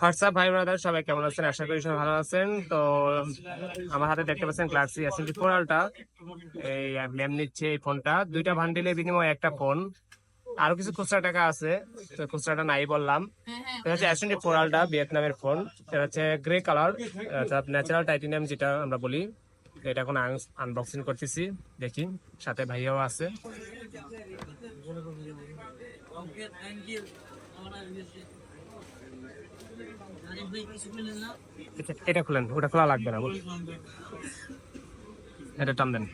WhatsApp ভাই brother সবাই কেমন আছেন? আশা করি সবাই ভালো আছেন। তো, আমার হাতে দেখতে পাচ্ছেন galaxy S twenty four ultra এই ম্যাম নিচ্ছে এই ফোনটা। দুইটা বান্ডিলের বিনিময়ে একটা ফোন। আরও কিছু খুচরা টাকা আছে, তো খুচরাটা নাই বললাম। এটা হচ্ছে এস টোয়েন্টি ফোর আলটা ভিয়েতনামের ফোন এটা হচ্ছে গ্রে কালার ন্যাচারাল টাইটেনিয়াম যেটা আমরা বলি। এটা এখন আনবক্সিং করতেছি, দেখি। সাথে ভাইয়াও আছে। এটা- এটা খুলেন ওটা খোলা লাগবে না। এটা টান দেন।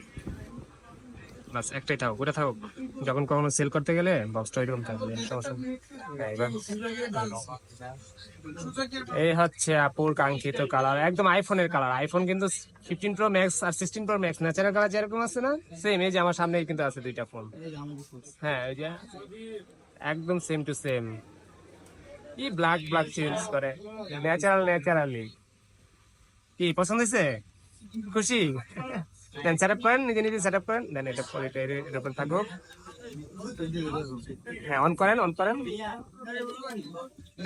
বাস একটাই থাকুক ওটা থাকুক। যখন কখনো সেল করতে গেলে বক্সটা এরকম থাকবে সমস্যা এই হচ্ছে আপুর কাঙ্ক্ষিত কালার একদম আইফোনের কালার আইফোন কিন্তু ফিফটিন প্রো ম্যাক্স আর sixteen pro max natural colour যেরকম আছে না সেম এই যে আমার সামনে কিন্তু আছে দুইটা ফোন হ্যাঁ ওই যে একদম সেম টু সেম কি ব্ল্যাক ব্ল্যাক চেঞ্জ করে? ন্যাচারাল ন্যাচারালি কি, পছন্দ হয়েছে? খুশি? দেন সেট আপ করেন, নিজে নিজে সেট আপ করেন দেন এটা পরে এটা এর- এর থাকুক। হ্যাঁ অন করেন অন করেন।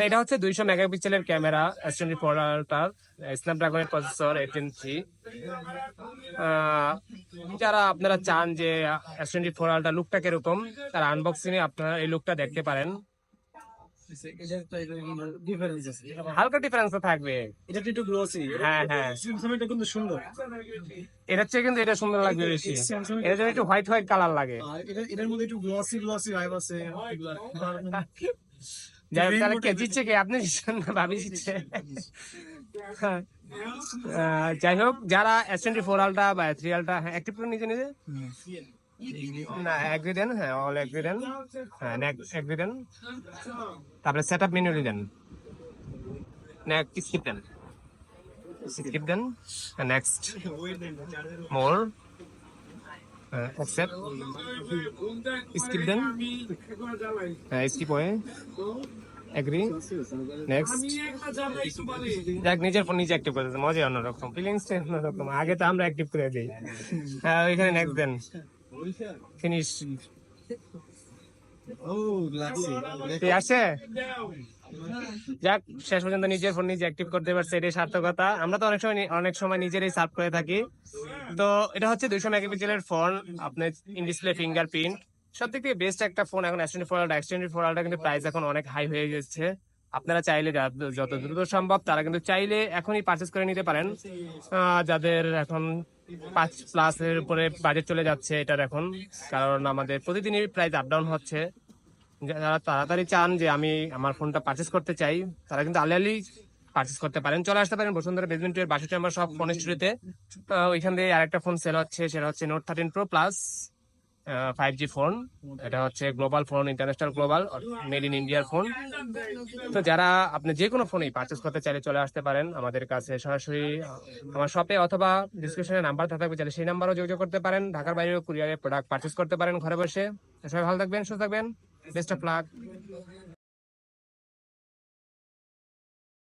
এটা হচ্ছে দুইশো মেগাপিক্সেলের ক্যামেরা এস ফোর আলটার স্ন্যাপড্রাগনের প্রসেসর এইটিন থ্রি যারা আপনারা চান যে এস ফোর লুকটা কীরকম তার আনবক্সিং এ আপনারা এই লুকটা দেখতে পারেন। ডিফারেন্স আছে। হালকা ডিফারেন্স থাকবে। এটা একটু গ্লসি হ্যাঁ হ্যাঁ। এটা কিন্তু সুন্দর। এটার চেয়ে কিন্তু এটা সুন্দর লাগবে বেশি। Samsung- এর একটু হোয়াইট হোয়াইট কালার লাগে। এটা এটার মধ্যে একটু গ্লসি গ্লসি ভাইব আছে। যাই হোক, তাহলে কে জিতছে কে আপনি জিতছেন না ভাবি জিতছে। যাই হোক যারা এস টোয়েন্টি ফোর আলটা বা থ্রি আলটা হ্যাঁ অ্যাক্টিভ করে নিজে নিজে। না এগ্রি দেন হ্যাঁ অল এগ্রি দেন হ্যাঁ এগ্রি দেন তারপরে সেট আপ মেনু দেন না স্কিপ দেন স্কিপ দেন নেক্সট মোর অ্যাকসেপ্ট স্কিপ দেন হ্যাঁ স্কিপ হয়ে এগ্রি নেক্সট দেখ, নিজের ফোন নিজে অ্যাক্টিভ করে মজা অন্যরকম। ফিলিংস অন্যরকম। আগে তো আমরা অ্যাক্টিভ করে দিই। হ্যাঁ ওইখানে নেক্সট দেন ফিনিশ আছে যাক শেষ পর্যন্ত নিজের ফোন নিজে অ্যাক্টিভ করতে পারছে এটাই সার্থকতা। আমরা তো অনেক সময় অনেক সময় নিজেরই সার্ভ করে থাকি। তো এটা হচ্ছে দুইশো মেগাপিক্সেলের ফোন আপনার ইন ডিসপ্লে ফিঙ্গারপ্রিন্ট সব থেকে বেস্ট একটা ফোন এখন extend four ultra extend four ultra কিন্তু প্রাইস এখন অনেক হাই হয়ে গেছে। আপনারা চাইলে যত দ্রুত সম্ভব তারা কিন্তু চাইলে এখনই পারচেস করে নিতে পারেন। যাদের এখন পাঁচ প্লাসের উপরে বাজেট চলে যাচ্ছে এটার এখন। কারণ আমাদের প্রতিদিনই প্রাইস আপ ডাউন হচ্ছে। যারা তাড়াতাড়ি চান যে আমি আমার ফোনটা পারচেস করতে চাই, তারা কিন্তু আলিয়ালি পারচেস করতে পারেন। চলে আসতে পারেন বসুন্ধরা বেসমেন্ট এর চেম্বার সব ফোন স্টুডিওতে ওইখান দিয়ে আরেকটা ফোন সেল হচ্ছে, সেটা হচ্ছে note thirteen pro plus five G phone এটা হচ্ছে global phone international global made in ইন্ডিয়ার ফোন তো যারা আপনি যে কোনো ফোনই পারচেস করতে চাইলে চলে আসতে পারেন আমাদের কাছে সরাসরি আমার শপে অথবা ডিসক্রিপশনে নাম্বার থাকবে চাইলে সেই নাম্বারও যোগাযোগ করতে পারেন, ঢাকার বাইরেও কুরিয়ারে প্রোডাক্ট পারচেস করতে পারেন ঘরে বসে। সবাই ভালো থাকবেন, সুস্থ থাকবেন। Best of luck